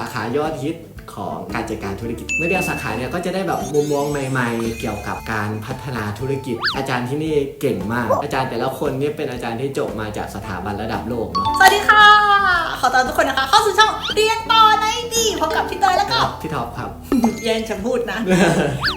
าขายอดฮิตของการจัดการธุรกิจ เมื่อเรียนสาขาเนี่ยก็จะได้แบบมุมมองใหม่ๆ เกี่ยวกับการพัฒนาธุรกิจ อาจารย์ที่นี่เก่งมาก อาจารย์แต่ละคนเนี่ยเป็นอาจารย์ที่จบมาจากสถาบันระดับโลกเนาะ สวัสดีค่ะ ขอต้อนรับทุกคนนะคะ เข้าสู่ช่องเรียนต่อในดีพบกับพี่เตยแล้วก็ พี่ท็อปครับเย็นฉันพูดนะ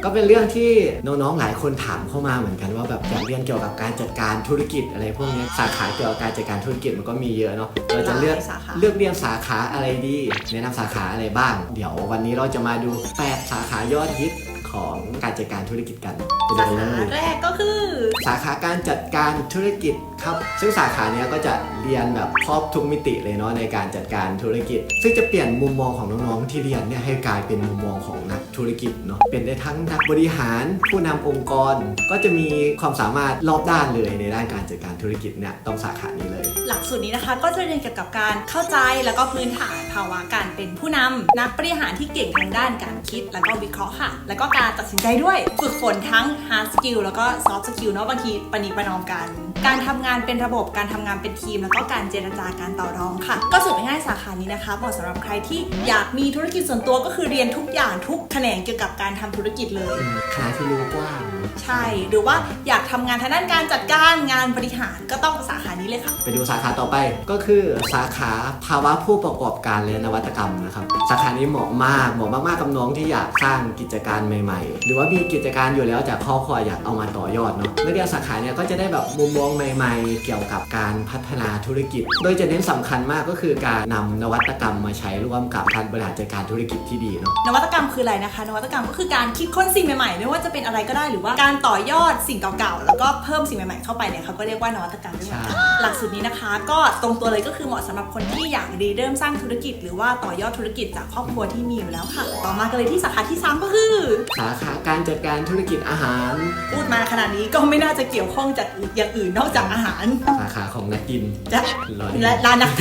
ก็เป็นเรื่องที่น้องๆหลายคนถามเข้ามาเหมือนกันว่าแบบอยากเรียนเกี่ยวกับการจัดการธุรกิจอะไรพวกเนี้ยสาขาเกี่ยวกับการจัดการธุรกิจมันก็มีเยอะเนาะเราจะเลือกหลายสาขา เลือกเรียนสาขาอะไรดีแนะนำสาขาอะไรบ้าง เดี๋ยววันนี้เราจะมาดู 8 สาขายอดฮิตของการจัดการธุรกิจกันไปดูสากันเลขายแรกก็คือ สาขาการจัดการธุรกิจ ครับ ซึ่งสาขาเนี้ยก็จะเรียนแบบครอบทุกมิติเลยเนาะในการจัดการธุรกิจ ซึ่งจะเปลี่ยนมุมมองของน้องๆที่เรียนเนี่ยให้กลายเป็นมุมมองของนักธุรกิจเนาะเป็นได้ทั้งนักบริหาร ผู้นำองค์กร ก็จะมีความสามารถรอบด้านเลยในด้านการจัดการธุรกิจเนี่ยต้องสาขานี้เลย หลักสูตรนี้นะคะ ก็จะเรียนเกี่ยวกับการเข้าใจแล้วก็พื้นฐานภาวะการเป็นผู้นำนักบริหารที่เก่งทางด้านการคิด แล้วก็วิเคราะห์ค่ะ แล้วก็การตัดสินใจด้วยฝึกฝนทั้ง hard skill แล้วก็ soft skill เนาะบางทีปณีประนอมกัน การทำงานเป็นระบบการทำงานเป็นทีม แล้วก็การเจรจาการต่อรองค่ะ ก็สุดง่ายสาขานี้นะคะเหมาะสำหรับใครที่อยากมีธุรกิจส่วนตัวก็คือเรียนทุกอย่างทุกแขนงเกี่ยวกับการทำธุรกิจเลยคณะที่รู้กว้าง ใช่ หรือว่าอยากทำงานทางด้านการจัดการงานบริหารก็ต้องสาขานี้เลยค่ะ ไปดูสาขาต่อไปก็คือสาขาภาวะผู้ประกอบการและนวัตกรรมนะครับ สาขานี้เหมาะมากเหมาะมากๆกับน้องที่อยากสร้างกิจการใหม่ ๆ หรือว่ามีกิจการอยู่แล้วจากครอบครัวอยากเอามาต่อยอดเนาะเมื่อเรียนสาขาเนี่ยก็จะได้แบบมุมมองใหม่ ๆ เกี่ยวกับการพัฒนาธุรกิจ โดยจะเน้นสำคัญมากก็คือการนำนวัตกรรมมาใช้ร่วมกับการบริหารจัดการธุรกิจที่ดีเนาะ นวัตกรรมคืออะไรนะคะ นวัตกรรมก็คือการคิดค้นสิ่งใหม่ๆ ไม่ว่าจะเป็นอะไรก็ได้หรือว่าการต่อยอดสิ่งเก่าๆ แล้วก็เพิ่มสิ่งใหม่ๆ เข้าไปเนี่ยเขาก็เรียกว่านวัตกรรมด้วยเหมือนกันใช่หลักสูตรนี้นะคะ ก็ตรงตัวเลยก็คือเหมาะสำหรับคนที่อยากรีเริ่มสร้างธุรกิจ หรือว่าต่อยอดธุรกิจจากครอบครัวที่มีอยู่แล้วค่ะ ต่อมากันเลยที่สาขาที่สามก็คือ สาขาการจัดการธุรกิจอาหาร พูดมาขนาดนี้ก็ไม่น่าจะเกี่ยวข้องจากอย่างอื่นนอกจากอาหาร สาขาของนักกินจะรอเล่นและร้านนะ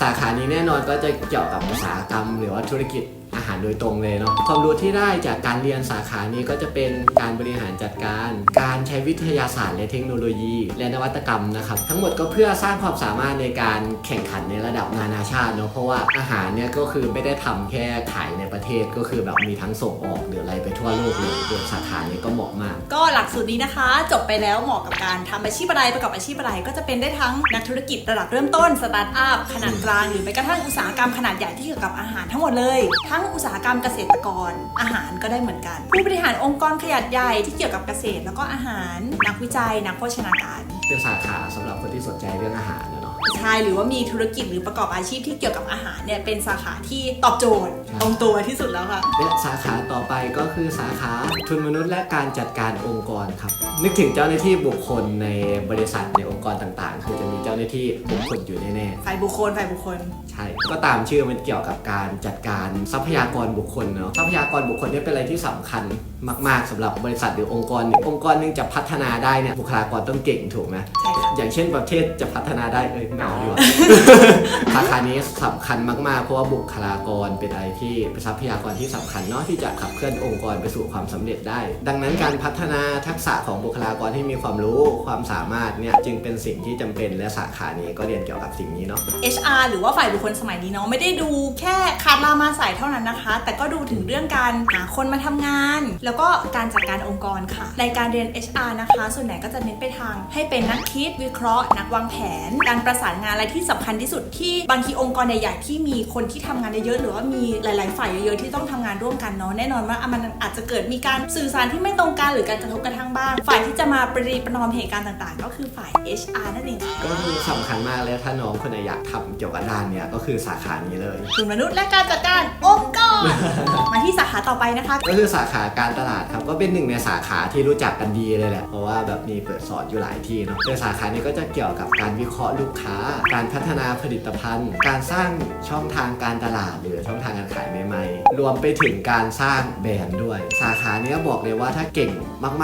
สาขานี้แน่นอนก็จะเกี่ยวกับอุตสาหกรรม หรือว่าธุรกิจ อาหารโดยตรงเลยเนาะความรู้ที่ได้จากการเรียนสาขานี้ก็จะเป็นการบริหารจัดการ การใช้วิทยาศาสตร์และเทคโนโลยี และนวัตกรรมนะครับ ทั้งหมดก็เพื่อสร้างความสามารถในการแข่งขันในระดับนานาชาติเนาะเพราะว่าอาหารเนี่ยก็คือไม่ได้ทำแค่ขายในประเทศก็คือแบบมีทั้งส่งออกหรืออะไรไปทั่วโลกเลยโดยสาขานี้ก็เหมาะมาก ก็หลักสูตรนี้นะคะ จบไปแล้วเหมาะกับการทำอาชีพอะไรประกอบอาชีพอะไรก็จะเป็นได้ทั้งนักธุรกิจระดับเริ่มต้นสตาร์ทอัพขนาดกลางหรือแม้กระทั่งอุตสาหกรรมขนาดใหญ่ที่เกี่ยวกับอาหารทั้งหมดเลยทั้งอุตสาหกรรมเกษตรกร อาหารก็ได้เหมือนกัน ผู้บริหารองค์กรขนาดใหญ่ที่เกี่ยวกับเกษตรแล้วก็อาหาร นักวิจัยนักโภชนาการ เป็นสาขาสำหรับคนที่สนใจเรื่องอาหารนะเนาะ ใช่หรือว่ามีธุรกิจหรือประกอบอาชีพที่เกี่ยวกับอาหารเนี่ยเป็นสาขาที่ตอบโจทย์ตรงตัวที่สุดแล้วค่ะ และสาขาต่อไปก็คือสาขาทุนมนุษย์และการจัดการองค์กรครับ นึกถึงเจ้าหน้าที่บุคคลในบริษัทในองค์กรต่างๆ คือจะมีเจ้าหน้าที่บุคคลอยู่แน่ฝ่ายบุคคลฝ่ายบุคคลๆใช่ ก็ตามชื่อมันเกี่ยวกับการจัดการทรัพยากรบุคคลเนาะ ทรัพยากรบุคคลเนี่ยเป็นอะไรที่สำคัญมากๆสำหรับบริษัทหรือองค์กรหนึ่งองค์กรหนึงจะพัฒนาได้เนี่ยบุคลากรต้องเก่งถูกไหมใช่ค่ะ อย่างเช่นประเทศจะพัฒนาได้เอ้ยไม่เอาดีกว่าสาขานี้สำคัญมากๆ เพราะว่าบุคลากรเป็นอะไรที่เป็นทรัพยากรที่สำคัญเนาะที่จะขับเคลื่อนองค์กรไปสู่ความสำเร็จได้ ดังนั้นการพัฒนาทักษะของบุคลากรที่มีความรู้ความสามารถเนี่ยจึงเป็นสิ่งที่จำเป็นและสาขานี้ก็เรียนเกี่ยวกับสิ่งนี้เนาะ HR หรือว่าฝ่ายบุคคลสมัยนี้เนาะไม่ได้ดูแค่ขาดลามาใส่เท่านั้นนะคะ แต่ก็ดูถึงเรื่องการหาคนมาทำงาน แล้วก็การจัดการองค์กรค่ะ ในการเรียน HR นะคะ ส่วนใหญ่ก็จะเน้นไปทางให้เป็นนักคิดวิเคราะห์ นักวางแผน การประสานงานอะไรที่สำคัญที่สุดที่บางทีองค์กรใหญ่ๆที่มีคนที่ทำงานเยอะๆหรือว่ามีหลายๆฝ่ายเยอะๆที่ต้องทำงานร่วมกันเนาะแน่นอนว่าอะมันอาจจะเกิดมีการสื่อสารที่ไม่ตรงกันหรือการกระทบกระทั่งบ้าง ฝ่ายที่จะมาประนีประนอมเหตุการณ์ต่างๆ ก็คือฝ่าย HR นั่นเองค่ะก็คือสำคัญมากเลยถ้าน้องคนไหนอยากทำเกี่ยวกับด้านเนี่ยก็คือสาขานี้เลยทุนมนุษย์และการจัดการองค์กร มาที่สาขาต่อไปนะคะ ก็คือสาขาการตลาดครับก็เป็นหนึ่งในสาขาที่รู้จักกันดีเลยแหละเพราะว่าแบบมีเปิดสอนอยู่หลายที่เนาะโดยสาขานี้ก็จะเกี่ยวกับการวิเคราะห์ลูกค้า การพัฒนาผลิตภัณฑ์ การสร้างช่องทางการตลาดหรือช่องทางการขายใหม่ๆรวมไปถึงการสร้างแบรนด์ด้วย สาขาเนี้ยบอกเลยว่าถ้าเก่ง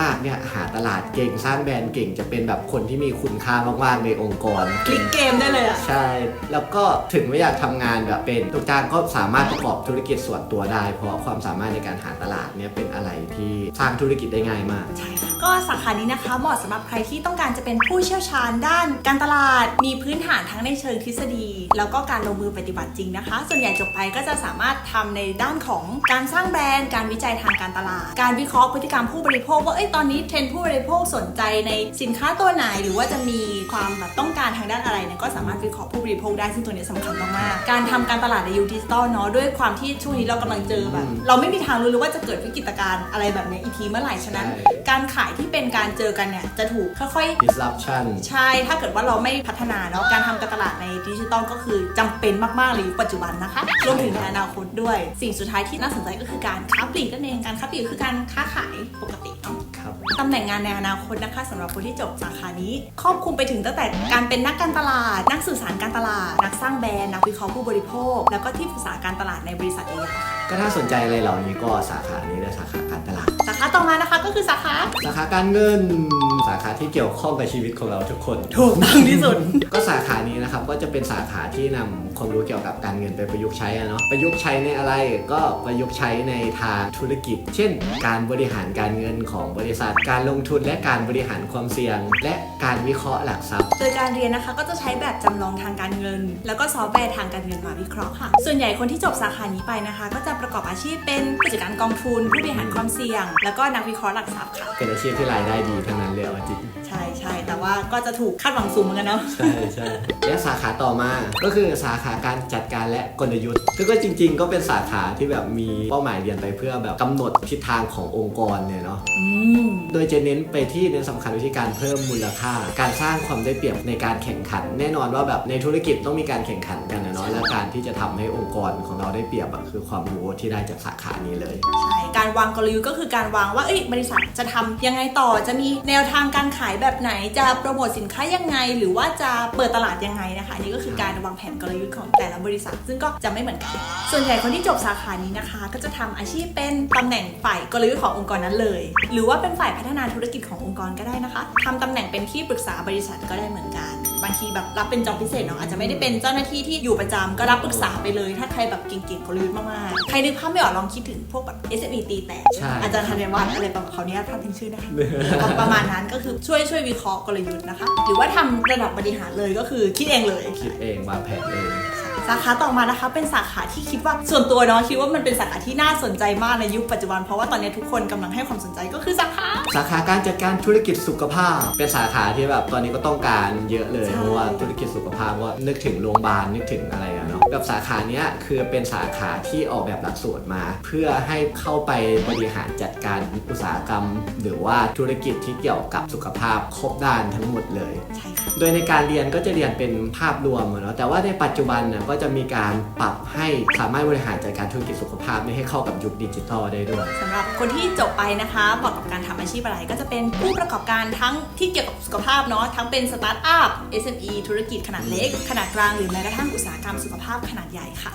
มากๆเนี่ยหาตลาดเก่งสร้างแบรนด์เก่งจะเป็นแบบคนที่มีคุณค่ามากๆในองค์กรคลิกเกมได้เลยอะใช่ แล้วก็ถึงไม่อยากทำงานแบบเป็นทุกจ้างก็สามารถประกอบธุรกิจส่วนตัวได้ เพราะความสามารถในการหาตลาดเนี่ยเป็นอะไรที่สร้างธุรกิจได้ง่ายมาก ใช่ค่ะก็สาขานี้นะคะเหมาะสำหรับใครที่ต้องการจะเป็นผู้เชี่ยวชาญด้านการตลาด มีพื้นฐานทั้งในเชิงทฤษฎี แล้วก็การลงมือปฏิบัติจริงนะคะ ส่วนใหญ่จบไปก็จะสามารถทำในด้านของการสร้างแบรนด์ การวิจัยทางการตลาด การวิเคราะห์พฤติกรรมผู้บริโภคว่าเอ้ยตอนนี้เทรนด์ผู้บริโภคสนใจในสินค้าตัวไหน หรือว่าจะมีความแบบต้องการทางด้านอะไรเนี่ยก็สามารถวิเคราะห์ผู้บริโภคได้ซึ่งตัวนี้สำคัญมากๆการทำการตลาดในยุคดิจิตอลเนาะด้วยความที่ช่วงนี้เรากำลังเจอแบบอืมเราไม่มีทางรู้เลยว่าจะเกิดวิกฤตการณ์อะไรแบบเนี้ยอีกทีเมื่อไหร่ฉะนั้น ใช่ การขายที่เป็นการเจอกันเนี่ยจะถูกค่อยๆ disruption ใช่ ถ้าเกิดว่าเราไม่พัฒนาเนาะ การทำการตลาดในดิจิตอลก็คือจำเป็นมาก ๆ เลยยุคปัจจุบันนะคะ รวมถึงในอนาคตด้วย สิ่งสุดท้ายที่น่าสนใจก็คือการค้าปลีกนั่นเอง การค้าปลีกคือการค้าขายปกติเนาะครับ ตำแหน่งงานในอนาคตนะคะสำหรับคนที่จบสาขานี้ ครอบคลุมไปถึงตั้งแต่การเป็นนักการตลาด นักสื่อสารการตลาด นักสร้างแบรนด์ นักวิเคราะห์ผู้บริโภค แล้วก็ที่ปรึกษาการตลาดในบริษัทใหญ่ก็ถ้าสนใจอะไรเหล่านี้ก็สาขานี้เลยสาขาการตลาดสาขาต่อมานะคะก็คือสาขา สาขาการเงิน สาขาที่เกี่ยวข้องกับชีวิตของเราทุกคนถูกต้องที่สุด ก็สาขานี้นะครับก็จะเป็นสาขาที่นำความรู้เกี่ยวกับการเงินไปประยุกต์ใช้อะเนาะประยุกต์ใช้ในอะไรก็ประยุกต์ใช้ในทางธุรกิจ เช่น การบริหารการเงินของบริษัท การลงทุนและการบริหารความเสี่ยง และการวิเคราะห์หลักทรัพย์ โดยการเรียนนะคะก็จะใช้แบบจำลองทางการเงิน แล้วก็ซอฟต์แวร์ทางการเงินมาวิเคราะห์ค่ะ ส่วนใหญ่คนที่จบสาขานี้ไปนะคะ ก็จะประกอบอาชีพเป็นผู้จัดการกองทุนผู้บริหารความเสี่ยง แล้วก็นักวิเคราะห์หลักทรัพย์ค่ะ เป็นอาชีพที่รายได้ดีทั้งนั้นเลยเอาจริง ว่าก็จะถูกคาดหวังสูงเหมือนกันเนาะ ใช่ใช่และสาขาต่อมาก็คือสาขาการจัดการและกลยุทธ์ซึ่งก็จริง ๆ ก็เป็นสาขาที่แบบมีเป้าหมายเรียนไปเพื่อแบบกำหนดทิศทางขององค์กรเนี่ยเนาะอืม โดยจะเน้นไปที่เน้นสำคัญวิธีการเพิ่มมูลค่า การสร้างความได้เปรียบในการแข่งขัน แน่นอนว่าแบบในธุรกิจต้องมีการแข่งขันกันนะเนาะและการที่จะทำให้องค์กรของเราได้เปรียบอะคือความรู้ที่ได้จากสาขานี้เลย ใช่ การวางกลยุทธ์ก็คือการวางว่า เอ้ย บริษัทจะทำยังไงต่อ จะมีแนวทางการขายแบบไหน จะโปรโมทสินค้ายังไง หรือว่าจะเปิดตลาดยังไงนะคะนี่ก็คือการวางแผนกลยุทธ์ของแต่ละบริษัท ซึ่งก็จะไม่เหมือนกัน ส่วนใหญ่คนที่จบสาขานี้นะคะ ก็จะทำอาชีพเป็นตำแหน่งฝ่ายกลยุทธ์ขององค์กรนั้นเลย หรือว่าเป็นฝ่ายพัฒนาธุรกิจขององค์กรก็ได้นะคะทำตำแหน่งเป็นที่ปรึกษาบริษัทก็ได้เหมือนกัน บางทีแบบรับเป็นจอบพิเศษเนาะอาจจะไม่ได้เป็นเจ้าหน้าที่ที่อยู่ประจำก็รับปรึกษาไปเลย ถ้าใครแบบเก่งๆกลยุทธ์มากๆ ใครนึกภาพไม่ออกลองคิดถึงพวกแบบ SME ตีแตกใช่ อาจารย์ธัญวัฒน์อะไรประมาณเขาเนี้ยพลาดทิ้งชื่อนะคะก็ประมาณนั้นก็คือช่วยช่วยวิเคราะห์กลยุทธ์นะคะ หรือว่าทำระดับบริหารเลยก็คือคิดเองเลย คิดเองวางแผนเอง สาขาต่อมานะคะ เป็นสาขาที่คิดว่าส่วนตัวเนาะคิดว่ามันเป็นสาขาที่น่าสนใจมากในยุคปัจจุบันเพราะว่าตอนนี้ทุกคนกำลังให้ความสนใจก็คือสาขาสาขาการจัดการธุรกิจสุขภาพ เป็นสาขาที่แบบตอนนี้ก็ต้องการเยอะเลยใช่เพราะว่าธุรกิจสุขภาพก็นึกถึงโรงพยาบาลนึกถึงอะไร อะเนาะแบสาขาเนี้ยคือเป็นสาขาที่ออกแบบหลักสูตรมา เพื่อให้เข้าไปบริหารจัดการอุตสาหกรรม หรือว่าธุรกิจที่เกี่ยวกับสุขภาพครบด้านทั้งหมดเลย ใช่ค่ะ โดยในการเรียนก็จะเรียนเป็นภาพรวมอะเนาะแต่ว่าในปัจจุบันเนี่ยก็จะมีการปรับให้สามารถบริหารจัดการธุรกิจสุขภาพให้เข้ากับยุคดิจิทัลได้ด้วย สำหรับคนที่จบไปนะคะเหมาะกับการทำอาชีพอะไรก็จะเป็นผู้ประกอบการทั้งที่เกี่ยวกับสุขภาพเนาะทั้งเป็นสตาร์ทอัพ SME ธุรกิจขนาดเล็ก ขนาดกลางหรือแม้กระทั่งอุตสาหกรรมสุขภาพขนาดใหญ่ค่ะ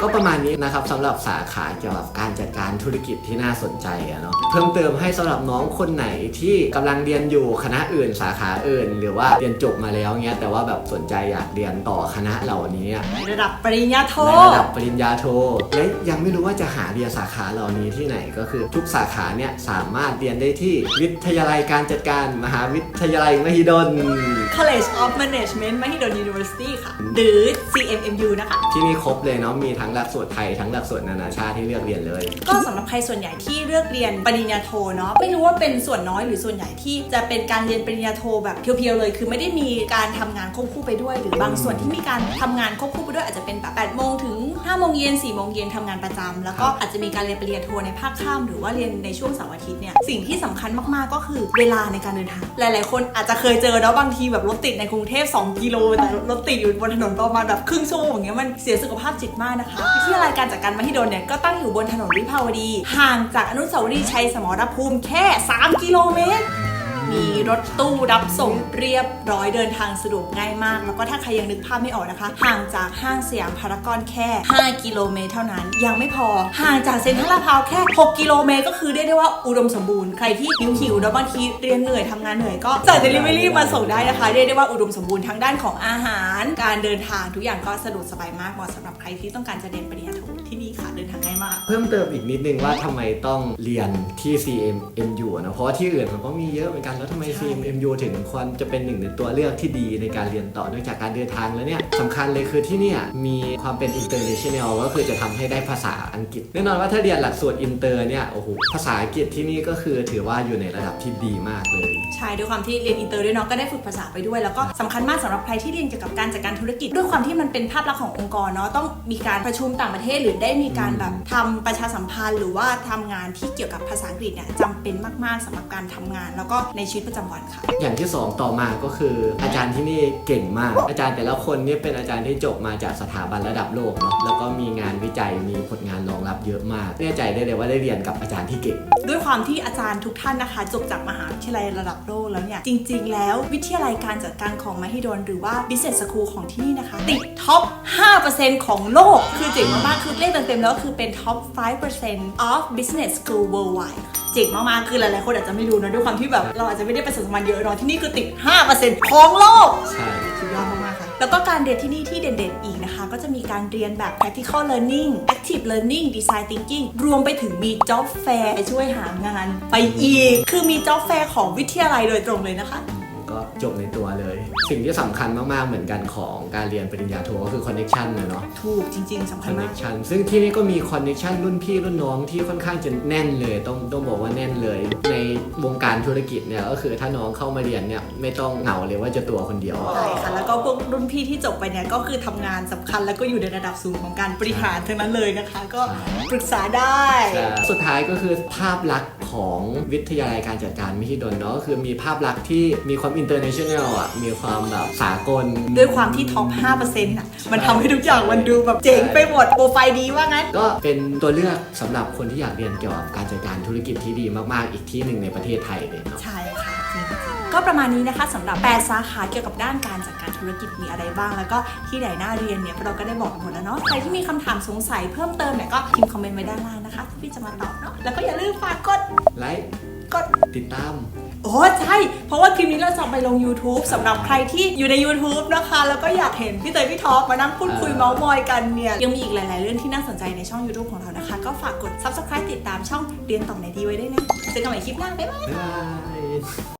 ก็ประมาณนี้นะครับสำหรับสาขาเกี่ยวกับการจัดการธุรกิจที่น่าสนใจอะเนาะเพิ่มเติมให้สำหรับน้องคนไหนที่กำลังเรียนอยู่คณะอื่น สาขาอื่น หรือว่าเรียนจบมาแล้วเงี้ยแต่ว่าแบบสนใจอยากเรียนต่อคณะเหล่านี้อะ ในระดับปริญญาโท ในระดับปริญญาโท และยังไม่รู้ว่าจะหาเรียนสาขาเหล่านี้ที่ไหนก็คือทุกสาขาเนี่ยสามารถเรียนได้ที่วิทยาลัยการจัดการมหาวิทยาลัยมหิดล College of Management Mahidol University ค่ะ หรือ CMMU นะคะที่นี่ครบเลยเนาะมีทั้งหลักสูตรไทยทั้งหลักสูตรนานาชาติที่เลือกเรียนเลย ก็สำหรับใครส่วนใหญ่ที่เลือกเรียนปริญญาโทเนาะไม่รู้ว่าเป็นส่วนน้อยหรือส่วนใหญ่ที่จะเป็นการเรียนปริญญาโทแบบเพียวๆเลย คือไม่ได้มีการทำงานควบคู่ไปด้วย หรือบางส่วนที่มีการทำงานควบคู่ไปด้วยอาจจะเป็นแบบ8โมงถึง5โมงเย็น4โมงเย็นทำงานประจำแล้วก็อาจจะมีการเรียนปริญญาโทในภาคค่ำหรือว่าเรียนในช่วงเสาร์อาทิตย์เนี่ยสิ่งที่สำคัญมากๆก็คือเวลาในการเดินทางหลายๆ คนอาจจะเคยเจอเนาะบางทีแบบรถติดในกรุงเทพ2กิโลแต่รถติดอยู่บนถนนประมาณแบบครึ่งชั่วโมงอย่างเงี้ยมันเสียสุขภาพจิตมากนะคะวิทยาลัยการจัดการมหิดลเนี่ยก็ตั้งอยู่บนถนนวิภาวดี ห่างจากอนุสาวรีย์ชัยสมรภูมิแค่ 3 กิโลเมตร มีรถตู้รับส่งเรียบร้อยเดินทางสะดวกง่ายมาก แล้วก็ถ้าใครยังนึกภาพไม่ออกนะคะ ห่างจากห้างสยามพารากอนแค่ 5 กิโลเมตรเท่านั้น ยังไม่พอ ห่างจากเซ็นทรัลลาดพร้าวแค่ 6 กิโลเมตรก็คือเรียกได้ว่าอุดมสมบูรณ์ ใครที่หิวหิวแล้วบางทีเรียนเหนื่อยทำงานเหนื่อยก็สั่งเดลิเวอรี่มาส่งได้นะคะเรียกได้ว่าอุดมสมบูรณ์ทั้งด้านของอาหาร การเดินทางทุกอย่างก็สะดวกสบายมากเหมาะสำหรับใครที่ต้องการจะเรียนปริญญาโท ที่นี่ค่ะเดินทางง่ายมาก เพิ่มเติมอีกนิดนึงว่าทำไมต้องเรียนที่ CMMU นะเพราะว่าที่อื่นมันก็มีเยอะเหมือนกันแล้วทำไมใช่ CMMU ถึงควรจะเป็นหนึ่งในตัวเลือกที่ดีในการเรียนต่อนอกจากการเดินทางแล้วเนี่ยสำคัญเลยคือที่เนี่ยมีความเป็น international ก็คือจะทำให้ได้ภาษาอังกฤษแน่นอนว่าถ้าเรียนหลักสูตรอินเตอร์เนี่ยโอ้โหภาษาอังกฤษที่นี่ก็คือถือว่าอยู่ในระดับที่ดีมากเลย ใช่ด้วยความที่เรียนอินเตอร์ด้วยเนาะก็ได้ฝึกภาษาไปด้วย แล้วก็สำคัญมากสำหรับใครที่เรียนเกี่ยวกับการจัดการธุรกิจ ด้วยความที่มันเป็นภาพลักษณ์ขององค์กรเนาะต้องมีการประชุมต่างประเทศหรือได้มีการแบบทำประชาสัมพันธ์ หรือว่าทำงานที่เกี่ยวกับภาษาอังกฤษเนี่ยจำเป็นมากๆสำหรับการทำงาน แล้วก็ในชีวิตประจำวันค่ะ อย่างที่สองต่อมาก็คือ อาจารย์ที่นี่เก่งมาก อาจารย์แต่ละคนเนี่ยเป็นอาจารย์ที่จบมาจากสถาบันระดับโลกเนาะแล้วก็มีงานวิจัยมีผลงานรองรับเยอะมากแน่ใจได้เลยว่าได้เรียนกับอาจารย์ที่เก่งด้วยความที่อาจารย์ทุกท่านนะคะ จบจากมหาวิทยาลัยระดับโลกแล้วเนี่ยจริง ๆ แล้ววิทยาลัยการจัดการของมหิดลหรือว่า Business School ของที่นี่นะคะ ติดท็อป 5%ของโลกคือเจ๋งมากๆคือเลขเต็มๆแล้วคือเป็นท็อป5% of business school worldwide เจ๋งมากๆ คือหลายๆ คนอาจจะไม่รู้นะด้วยความที่แบบ เราอาจจะไม่ได้ประสบการเยอะเนาะที่นี่คือติด 5%ของโลก ใช่สุดยอดมากๆค่ะ แล้วก็การเรียนที่นี่ที่เด่นๆ อีกนะคะ ก็จะมีการเรียนแบบ practical learning active learning design thinking รวมไปถึงมี job fair ช่วยหางานไปอีก คือมี job fair ของวิทยาลัยโดยตรงเลยนะคะ จบในตัวเลย สิ่งที่สำคัญมากๆเหมือนกันของการเรียนปริญญาโทก็คือคอนเน็ชันนะเนาะ ถูกจริง ๆสำคคัอญนเน็มากชันซึ่งที่นี่ก็มีคอนเน็ชันรุ่นพี่รุ่นน้องที่ค่อนข้างจะแน่นเลย ต้องต้องบอกว่าแน่นเลย ในวงการธุรกิจเนี่ยก็คือถ้าน้องเข้ามาเรียนเนี่ยไม่ต้องเหงาเลยว่าจะตัวคนเดียว ใช่ค่ะแล้วก็พวกรุ่นพี่ที่จบไปเนี่ยก็คือทำงานสำคัญแล้วก็อยู่ในระดับสูงของการบริหารทั้งนั้นเลยนะคะ ก็ปรึกษาได้ใช่สุดท้ายก็คือภาพลักษณ์ ของวิทยาลัยการจัดการมหิดลเนาะก็คือมีภาพลักษณ์ที่มีความอินเตอร์เนชั่นแนลอะมีความแบบสากล ด้วยความที่ท็อป 5%น่ะ มันทำให้ทุกอย่างมันดูแบบเจ๋งไปหมด โปรไฟล์ดีว่างั้น ก็เป็นตัวเลือกสำหรับคนที่อยากเรียนเกี่ยวกับการจัดการธุรกิจที่ดีมากๆ อีกที่หนึ่งในประเทศไทยเลยเนาะ ใช่ค่ะจริงๆ ก็ประมาณนี้นะคะสำหรับ 8 สาขาเกี่ยวกับด้านการจัดการธุรกิจมีอะไรบ้าง แล้วก็ที่ไหนน่าเรียนเนี่ยเราก็ได้บอกกันหมดแล้วเนาะใครที่มีคำถามสงสัยเพิ่มเติมเนี่ยก็พิมพ์คอมเมนต์ไว้ด้านล่างนะคะพี่จะมาตอบเนาะแล้วก็อย่าลืมฝากกดไลค์กดติดตาม โอ้ใช่ เพราะว่าคลิปนี้เราจะเอาไปลง YouTube สำหรับใครที่อยู่ใน YouTube นะคะ แล้วก็อยากเห็นพี่เตยพี่ท็อปมานั่งพูดคุยอ่าเมาส์มอยกันเนี่ย ยังมีอีกหลาย ๆ เรื่องที่น่าสนใจในช่อง YouTube ของเรานะคะ ก็ฝากกด Subscribe ติดตามช่องเรียนต่อไหนดีไว้ด้วยนะ เจอกันใหม่คลิปหน้า บ๊ายบาย บ๊ายบาย